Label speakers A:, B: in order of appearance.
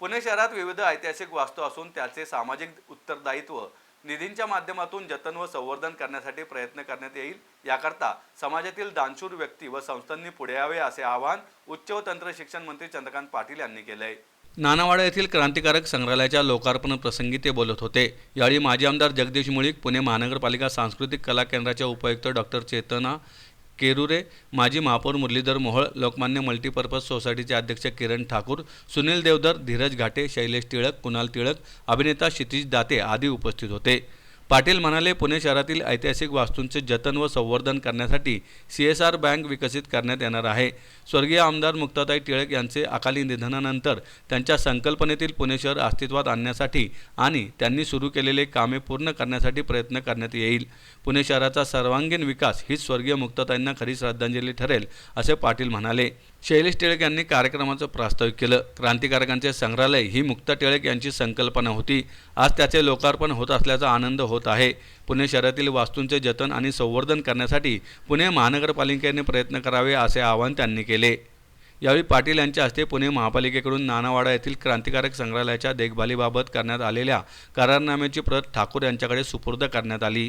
A: पुणे शहरात विविध ऐतिहासिक वास्तू असून त्याचे सामाजिक उत्तरदायित्व निधींच्या माध्यमातून जतन व संवर्धन करण्यासाठी प्रयत्न करण्यात येईल. याकरता समाजातील दानशूर व्यक्ती व संस्थांनी पुढे यावे असे आवाहन उच्च व तंत्र शिक्षण मंत्री चंद्रकांत पाटील यांनी केले आहे नानावाडा येथील क्रांतिकारक संग्रहालयाच्या लोकार्पण प्रसंगी ते बोलत होते. यावेळी माजी आमदार जगदीश मुळीक पुणे महानगरपालिका सांस्कृतिक कला केंद्राच्या उपायुक्त डॉक्टर चेतना केरुरे माजी महापौर मुरलीधर मोहोळ लोकमान्य मल्टीपर्पज सोसायटीचे अध्यक्ष किरण ठाकूर सुनील देवधर धीरज घाटे शैलेश टिळक कुणाल टिळक अभिनेता क्षितिज दाते आदी उपस्थित होते. पाटील म्हणाले पुणे शहरातील ऐतिहासिक वास्तूंचे जतन व संवर्धन करण्यासाठी सी एस आर बँक विकसित करण्यात येणार आहे. स्वर्गीय आमदार मुक्ताताई टिळक यांचे अकाली निधनानंतर त्यांच्या संकल्पनेतील पुणे शहर अस्तित्वात आणण्यासाठी आणि त्यांनी सुरू केलेले कामे पूर्ण करण्यासाठी प्रयत्न करण्यात येईल. पुणे शहराचा सर्वांगीण विकास हीच स्वर्गीय मुक्ताताईंना खरी श्रद्धांजली ठरेल असे पाटील म्हणाले. शैलेश टिळक यांनी कार्यक्रमाचं प्रास्ताविक केलं. क्रांतिकारकांचे संग्रहालय ही मुक्ता टिळक यांची संकल्पना होती. आज त्याचे लोकार्पण होत असल्याचा आनंद होत आहे. पुणे शहरातील वास्तूंचे जतन आणि संवर्धन करण्यासाठी पुणे महानगरपालिकेने प्रयत्न करावे असे आवाहन त्यांनी केले. यावेळी पाटील यांच्या हस्ते पुणे महापालिकेकडून नानावाडा येथील क्रांतिकारक संग्रहालयाच्या देखभालीबाबत करण्यात आलेल्या करारनाम्याची प्रत ठाकूर यांच्याकडे सुपूर्द करण्यात आली.